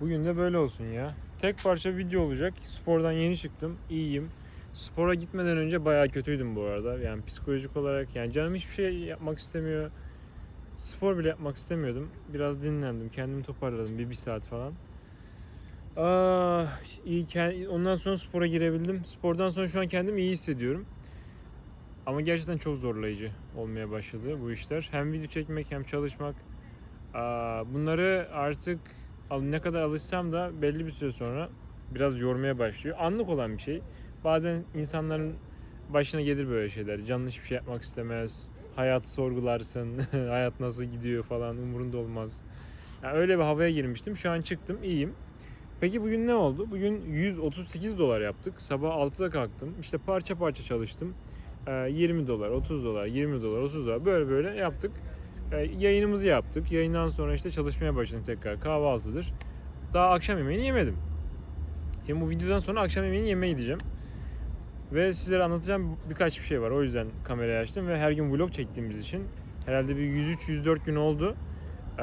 Bugün de böyle olsun ya. Tek parça video olacak. Spordan yeni çıktım. İyiyim. Spora gitmeden önce bayağı kötüydüm bu arada. Yani psikolojik olarak yani canım hiçbir şey yapmak istemiyor. Spor bile yapmak istemiyordum. Biraz dinlendim. Kendimi toparladım. Bir, bir saat falan. Ah, iyi, ondan sonra spora girebildim. Spordan sonra şu an kendimi iyi hissediyorum. Ama gerçekten çok zorlayıcı olmaya başladı bu işler. Hem video çekmek hem çalışmak. Aa, bunları artık ne kadar alışsam da belli bir süre sonra biraz yormaya başlıyor. Anlık olan bir şey. Bazen insanların başına gelir böyle şeyler. Canlı hiçbir şey yapmak istemez. Hayatı sorgularsın. Hayat nasıl gidiyor falan umurunda olmaz. Yani öyle bir havaya girmiştim. Şu an çıktım iyiyim. Peki bugün ne oldu? Bugün 138 dolar yaptık. Sabah 6'da kalktım. İşte parça parça çalıştım. Ee, 20 dolar, 30 dolar, 20 dolar, 30 dolar böyle böyle yaptık. Ee, Yayınımızı yaptık. Yayından sonra işte çalışmaya başladım tekrar. Kahvaltıdır. Daha akşam yemeğini yemedim. Şimdi bu videodan sonra akşam yemeğini yemeye gideceğim. Ve sizlere anlatacağım birkaç bir şey var. O yüzden kamerayı açtım ve her gün vlog çektiğimiz için herhalde bir 103-104 gün oldu. Ee,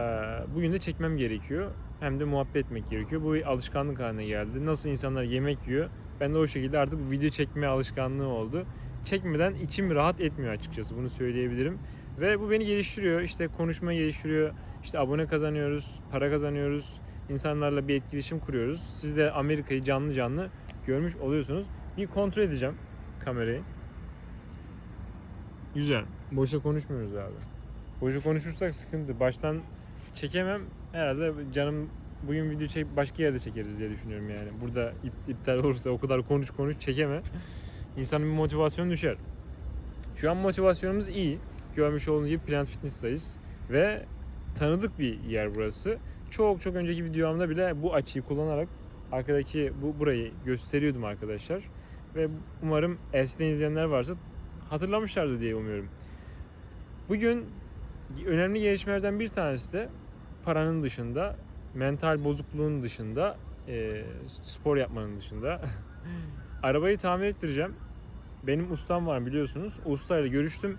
Bugün de çekmem gerekiyor. Hem de muhabbet etmek gerekiyor. Bu bir alışkanlık haline geldi. Nasıl insanlar yemek yiyor. Ben de o şekilde artık video çekme alışkanlığı oldu. Çekmeden içim rahat etmiyor açıkçası. Bunu söyleyebilirim. Ve bu beni geliştiriyor. İşte konuşma geliştiriyor. İşte abone kazanıyoruz, para kazanıyoruz. İnsanlarla bir etkileşim kuruyoruz. Siz de Amerika'yı canlı canlı görmüş oluyorsunuz. Bir kontrol edeceğim kamerayı. Güzel. Boşa konuşmuyoruz abi. Boşa konuşursak sıkıntı. Baştan çekemem. Herhalde canım bugün video çek başka yerde çekeriz diye düşünüyorum yani. Burada ip- iptal olursa o kadar konuş konuş çekeme. İnsanın bir motivasyonu düşer. Şu an motivasyonumuz iyi. Görmüş olduğunuz gibi Planet Fitness'tayız. Ve tanıdık bir yer burası. Çok çok önceki videomda bile bu açıyı kullanarak arkadaki bu burayı gösteriyordum arkadaşlar. Ve umarım eskiden izleyenler varsa hatırlamışlardır diye umuyorum. Bugün önemli gelişmelerden bir tanesi de paranın dışında, mental bozukluğun dışında, e, spor yapmanın dışında arabayı tamir ettireceğim. Benim ustam var biliyorsunuz. Ustayla görüştüm.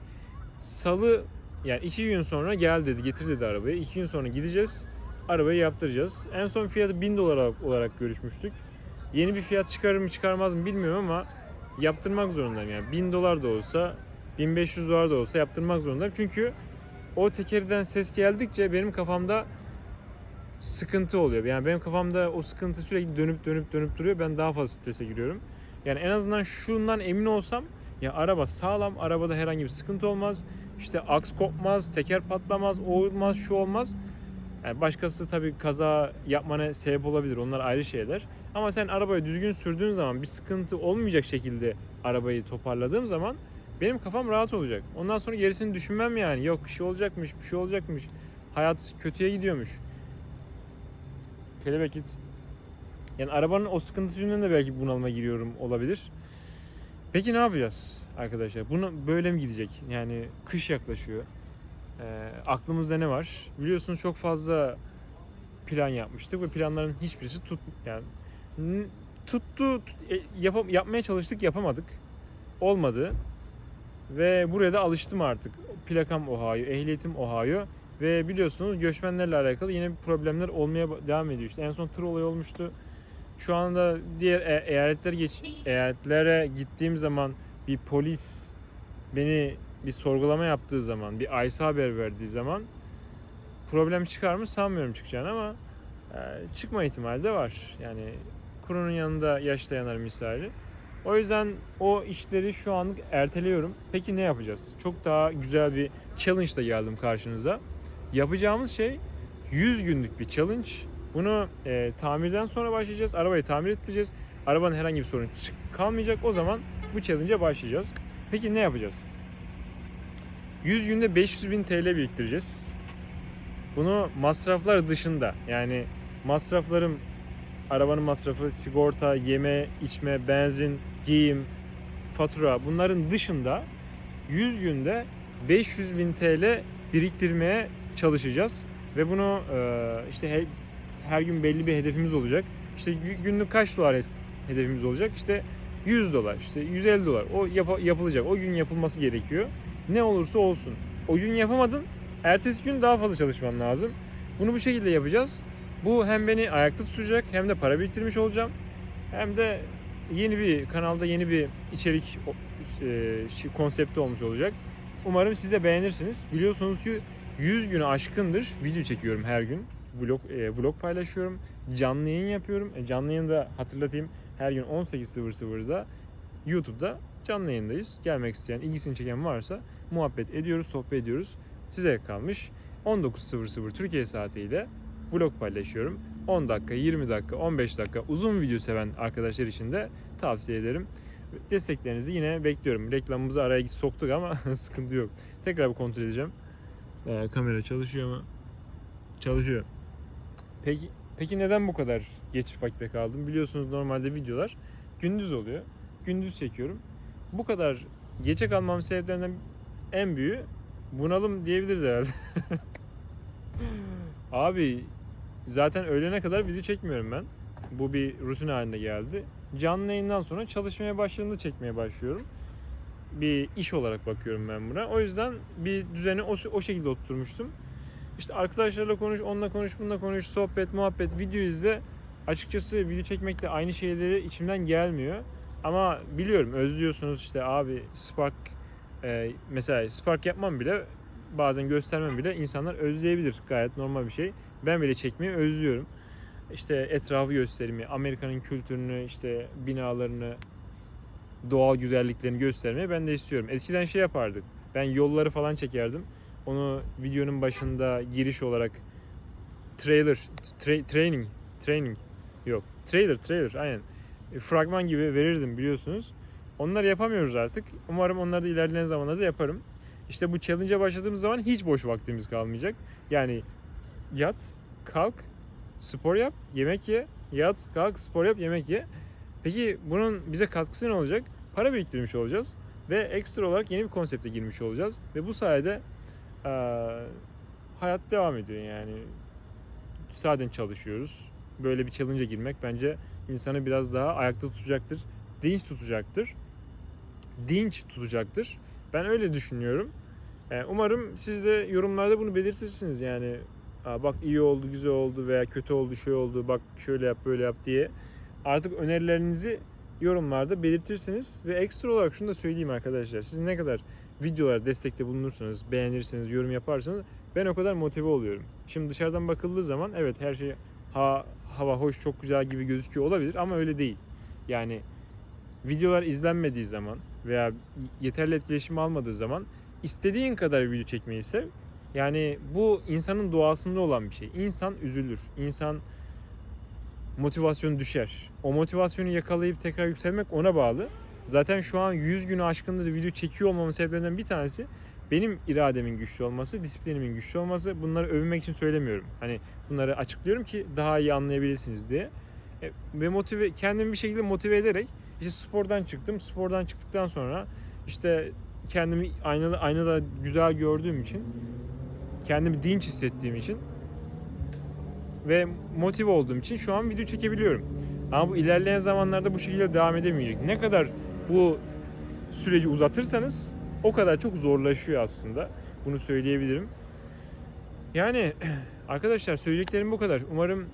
Salı yani iki gün sonra gel dedi getir dedi arabayı. İki gün sonra gideceğiz. Arabayı yaptıracağız. En son fiyatı 1000 dolar olarak- görüşmüştük. Yeni bir fiyat çıkarır mı çıkarmaz mı bilmiyorum ama yaptırmak zorundayım yani. 1000 dolar da olsa 1500 dolar da olsa yaptırmak zorundayım. Çünkü o tekerden ses geldikçe benim kafamda sıkıntı oluyor. Yani benim kafamda o sıkıntı sürekli dönüp dönüp dönüp duruyor. Ben daha fazla strese giriyorum. Yani en azından şundan emin olsam ya araba sağlam, arabada herhangi bir sıkıntı olmaz. İşte aks kopmaz, teker patlamaz, o olmaz, şu olmaz. Yani başkası tabii kaza yapmana sebep olabilir. Onlar ayrı şeyler. Ama sen arabayı düzgün sürdüğün zaman bir sıkıntı olmayacak şekilde arabayı toparladığım zaman benim kafam rahat olacak. Ondan sonra gerisini düşünmem yani. Yok bir şey olacakmış, bir şey olacakmış. Hayat kötüye gidiyormuş. Kelebek git. Yani arabanın o sıkıntısı yüzünden de belki bunalıma giriyorum olabilir. Peki ne yapacağız arkadaşlar? Bunu böyle mi gidecek? Yani kış yaklaşıyor. Ee, aklımızda ne var? Biliyorsunuz çok fazla plan yapmıştık ve planların hiçbirisi tut yani tuttu tut- e, yapam- yapmaya çalıştık yapamadık. Olmadı. Ve buraya da alıştım artık. Plakam Ohio, ehliyetim Ohio ve biliyorsunuz göçmenlerle alakalı yine problemler olmaya devam ediyor. İşte en son tır olayı olmuştu. Şu anda diğer e- eyaletler geç eyaletlere gittiğim zaman bir polis beni bir sorgulama yaptığı zaman, bir ICE haber verdiği zaman problem çıkar mı sanmıyorum çıkacağını ama e, çıkma ihtimali de var. Yani kurunun yanında yaş dayanar misali. O yüzden o işleri şu anlık erteliyorum. Peki ne yapacağız? Çok daha güzel bir challenge ile geldim karşınıza. Yapacağımız şey 100 günlük bir challenge. Bunu e, tamirden sonra başlayacağız. Arabayı tamir ettireceğiz. Arabanın herhangi bir sorun kalmayacak. O zaman bu challenge'a başlayacağız. Peki ne yapacağız? 100 günde 500 bin TL biriktireceğiz. Bunu masraflar dışında yani masraflarım arabanın masrafı, sigorta, yeme, içme, benzin, giyim, fatura bunların dışında 100 günde 500 bin TL biriktirmeye çalışacağız. Ve bunu e, işte her gün belli bir hedefimiz olacak. İşte gü- günlük kaç dolar hedefimiz olacak? İşte 100 dolar, işte 150 dolar. O yap- yapılacak. O gün yapılması gerekiyor. Ne olursa olsun. O gün yapamadın. Ertesi gün daha fazla çalışman lazım. Bunu bu şekilde yapacağız. Bu hem beni ayakta tutacak hem de para biriktirmiş olacağım. Hem de yeni bir kanalda yeni bir içerik e, konsepti olmuş olacak. Umarım siz de beğenirsiniz. Biliyorsunuz ki 100 günü aşkındır video çekiyorum her gün. Vlog e, vlog paylaşıyorum. Canlı yayın yapıyorum. E, canlı yayını da hatırlatayım. Her gün 18.00'da YouTube'da canlı yayındayız. Gelmek isteyen, ilgisini çeken varsa muhabbet ediyoruz, sohbet ediyoruz. Size kalmış. 19.00 Türkiye saatiyle vlog paylaşıyorum. 10 dakika, 20 dakika, 15 dakika uzun video seven arkadaşlar için de tavsiye ederim. Desteklerinizi yine bekliyorum. Reklamımızı araya soktuk ama sıkıntı yok. Tekrar bir kontrol edeceğim. Ee, kamera çalışıyor mu? Çalışıyor. Peki peki neden bu kadar geç vakitte kaldım? Biliyorsunuz normalde videolar gündüz oluyor. Gündüz çekiyorum. Bu kadar geçe kalmam sebeplerinden en büyüğü bunalım diyebiliriz herhalde. Abi zaten öğlene kadar video çekmiyorum ben. Bu bir rutin haline geldi. Canlı yayından sonra çalışmaya başladığımda çekmeye başlıyorum. Bir iş olarak bakıyorum ben buna. O yüzden bir düzeni o, o şekilde oturmuştum. İşte arkadaşlarla konuş, onunla konuş, bununla konuş, sohbet, muhabbet, video izle. Açıkçası video çekmekle aynı şeyleri içimden gelmiyor. Ama biliyorum özlüyorsunuz işte abi Spark e, mesela Spark yapmam bile bazen göstermem bile insanlar özleyebilir. Gayet normal bir şey. Ben bile çekmeyi özlüyorum. İşte etrafı göstermeyi, Amerika'nın kültürünü, işte binalarını, doğal güzelliklerini göstermeyi ben de istiyorum. Eskiden şey yapardık. Ben yolları falan çekerdim. Onu videonun başında giriş olarak trailer, tra- training, training yok. Trailer, trailer aynen. E, Fragman gibi verirdim biliyorsunuz. Onları yapamıyoruz artık. Umarım onları da ilerleyen zamanlarda yaparım. İşte bu challenge'a başladığımız zaman hiç boş vaktimiz kalmayacak. Yani yat, kalk, spor yap, yemek ye, yat, kalk, spor yap, yemek ye. Peki bunun bize katkısı ne olacak? Para biriktirmiş olacağız ve ekstra olarak yeni bir konsepte girmiş olacağız ve bu sayede eee, hayat devam ediyor yani. Zaten çalışıyoruz. Böyle bir challenge'a girmek bence insanı biraz daha ayakta tutacaktır, dinç tutacaktır. Dinç tutacaktır. Ben öyle düşünüyorum. Ee, umarım siz de yorumlarda bunu belirtirsiniz. Yani "Aa, bak iyi oldu, güzel oldu veya kötü oldu, şey oldu, bak şöyle yap, böyle yap diye. Artık önerilerinizi yorumlarda belirtirsiniz ve ekstra olarak şunu da söyleyeyim arkadaşlar. Siz ne kadar videolara destekte bulunursanız, beğenirseniz, yorum yaparsanız ben o kadar motive oluyorum. Şimdi dışarıdan bakıldığı zaman evet her şey ha, hava hoş, çok güzel gibi gözüküyor olabilir ama öyle değil. Yani videolar izlenmediği zaman veya yeterli etkileşim almadığı zaman istediğin kadar video çekmeyi sev. Yani bu insanın doğasında olan bir şey. İnsan üzülür. İnsan motivasyonu düşer. O motivasyonu yakalayıp tekrar yükselmek ona bağlı. Zaten şu an 100 günü aşkında da video çekiyor olmamın sebeplerinden bir tanesi benim irademin güçlü olması, disiplinimin güçlü olması. Bunları övünmek için söylemiyorum. Hani bunları açıklıyorum ki daha iyi anlayabilirsiniz diye. E, ve motive kendimi bir şekilde motive ederek işte spordan çıktım. Spordan çıktıktan sonra işte kendimi aynada aynada güzel gördüğüm için kendimi dinç hissettiğim için ve motive olduğum için şu an video çekebiliyorum. Ama bu ilerleyen zamanlarda bu şekilde devam edemeyecek. Ne kadar bu süreci uzatırsanız o kadar çok zorlaşıyor aslında. Bunu söyleyebilirim. Yani arkadaşlar söyleyeceklerim bu kadar. Umarım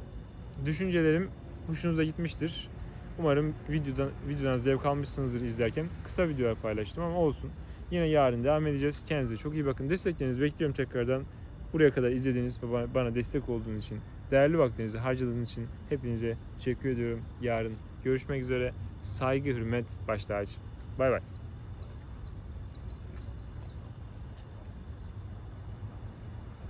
düşüncelerim hoşunuza gitmiştir. Umarım videodan videodan zevk almışsınızdır izlerken. Kısa videolar paylaştım ama olsun. Yine yarın devam edeceğiz. Kendinize çok iyi bakın. Desteklerinizi bekliyorum tekrardan. Buraya kadar izlediğiniz ve bana- destek olduğunuz için, değerli vaktinizi harcadığınız için hepinize teşekkür ediyorum. Yarın görüşmek üzere. Saygı, hürmet, baş tacı. Bay bay.